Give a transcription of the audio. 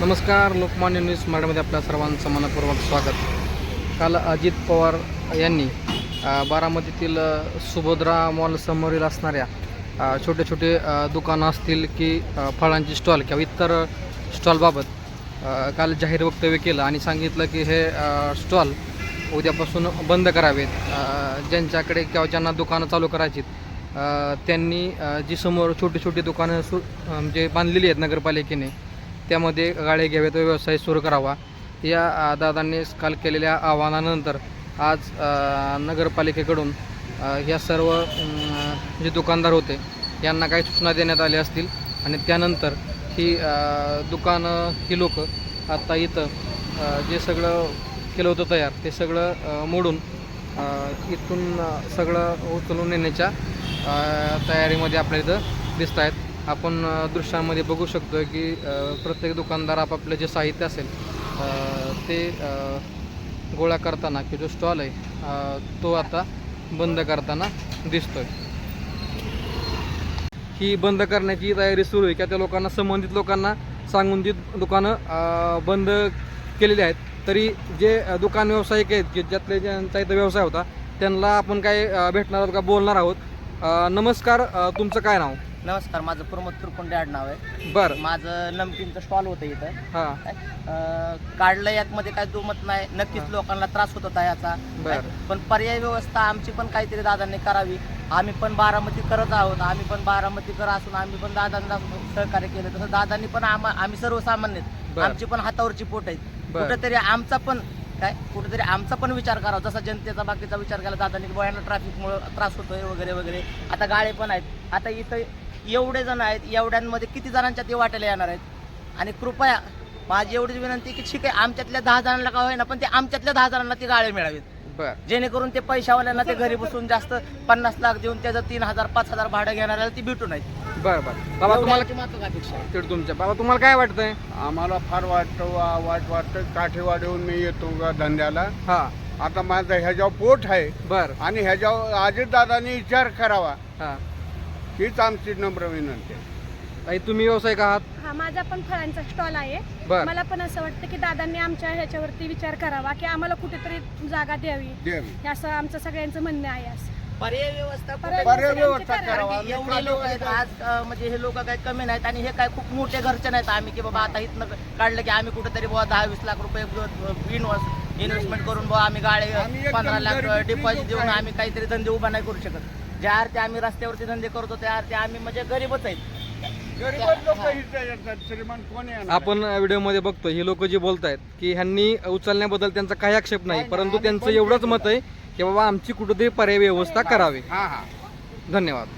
नमस्कार लोकमान्य न्यूज मराठीमध्ये आपल्या सर्वांचं मनपूर्वक स्वागत. काल अजित पवार यांनी बारामतीतील सुभद्रा मॉलसमोरील असणाऱ्या छोटे छोटे दुकानं असतील की फळांची स्टॉल किंवा इतर स्टॉलबाबत काल जाहीर वक्तव्य केलं आणि सांगितलं की हे स्टॉल उद्यापासून बंद करावेत. ज्यांच्याकडे किंवा ज्यांना दुकानं चालू करायची त्यांनी जी समोर छोटी छोटी दुकानं सु म्हणजे बांधलेली आहेत नगरपालिकेने त्यामध्ये गाळे घ्याव्यात व व्यवसाय सुरू करावा. या दादांनी काल केलेल्या आव्हानानंतर आज नगरपालिकेकडून या सर्व जे दुकानदार होते यांना काही सूचना देण्यात आल्या असतील. आणि त्यानंतर ही दुकानं ही लोक आता इथं जे सगळं केलं होतं तयार ते सगळं मोडून इथून सगळं उचलून नेण्याच्या तयारीमध्ये आपल्या इथं दिसत आहेत आपण दृश्यांमध्ये दृश्यामध्ये बघू शकतो की प्रत्येक दुकानदार आपापलं जे साहित्य असेल ते गोळा करताना की जो स्टॉल आहे तो आता बंद करताना दिसतोय. ही बंद करण्याची तयारी सुरू आहे. की त्या लोकांना संबंधित लोकांना सांगून ती दुकानं बंद केलेली आहेत. तरी जे दुकान व्यावसायिक आहेत की ज्यातले ज्यांचा इथं व्यवसाय होता त्यांना आपण काय भेटणार आहोत का बोलणार आहोत? नमस्कार तुमचं काय नाव? नमस्कार माझं प्रमोद तुरकुंडे आडनाव आहे. बरं. माझं नमकीनचं स्टॉल होतं इथं. हां. अं, काढलं यातमध्ये काय दुमत नाही. नक्कीच. लोकांना त्रास होत होता याचा. बरं. पण पर्याय व्यवस्था आमची पण काहीतरी दादांनी करावी. आम्ही पण बारामती करत आहोत. आम्ही पण बारामतीकर असून आम्ही पण दादांना सहकार्य केलं. तसं दादांनी पण आम्हा आम्ही सर्वसामान्य आहेत. बरं. आमची पण हातावरची पोट आहेत. बरं. कुठेतरी आमचा पण काय? कुठेतरी आमचा पण विचार करावा. जसा जनतेचा बाकीचा विचार केला दादांनी बयाना ट्रॅफिकमुळे त्रास होतोय वगैरे वगैरे. आता गाळे पण आहेत. आता इथं एवढे जण आहेत एवढ्यांमध्ये किती जणांच्या ते वाटायला येणार आहेत? आणि कृपया माझी एवढीच विनंती की ठीक आहे आमच्यातल्या दहा जणांना का होईना पण ते आमच्यातल्या दहा जणांना ते गाळे मिळावेत. जेणेकरून ते पैशावाल्यांना ते घरी बसून जास्त पन्नास लाख देऊन त्याचं तीन हजार पाच हजार भाडं घेणाऱ्याला ती भेटू नये बरं बरं. बाबा तुम्हाला तुमच्या. बाबा तुम्हाला काय वाटतंय? आम्हाला फार वाटतं वा वाट वाटतं. काठेवाडीहून मी येतो गा धंद्याला. हां. आता माझं ह्याच्यावर पोट आहे. बरं. आणि ह्याच्यावर अजितदादांनी विचार करावा. हां. हीच आमची नम्र विनंती आहे. ताई तुम्ही व्यावसायिक आहात? हा माझा पण फळांचा स्टॉल आहे. बरं. मला पण असं वाटतं की दादांनी आमच्या ह्याच्यावरती विचार करावा की आम्हाला कुठेतरी जागा द्यावी. द्यावी. हे असं आमचं सगळ्यांचं म्हणणं आहे असं. पर्याय व्यवस्था कुठे- पर्याय व्यवस्था करा. करावा कारण की एवढे लोक आहेत आज अं, म्हणजे हे लोक काही कमी नाहीत आणि हे काय खूप मोठे घरचे नाहीत आम्ही की बाबा आता इथनं काढलं की आम्ही कुठेतरी बुवा दहा वीस लाख रुपये इन्व्हेस्टमेंट करून बुवा आम्ही आम्ही गाळे एकदम पंधरा लाख गरिबी डिपॉझिट लोकं देऊन. आम्ही काहीतरी धंदे उभा नाही करू शकत ज्या अर्थी आम्ही रस्त्यावरती धंदे करतो त्या अर्थी आम्ही म्हणजे गरीबच आहेत गरीबच लोक इथे येतात श्रीमंत कोणी येणार? आपण व्हिडिओमध्ये बघतो ही लोक जे बोलत आहेत की ह्यांनी उचलण्याबद्दल त्यांचा काही आक्षेप नाही परंतु त्यांचं एवढंच. मत आहे की बाबा आमची कुठेतरी पर्याय व्यवस्था करावी. हा हा. धन्यवाद.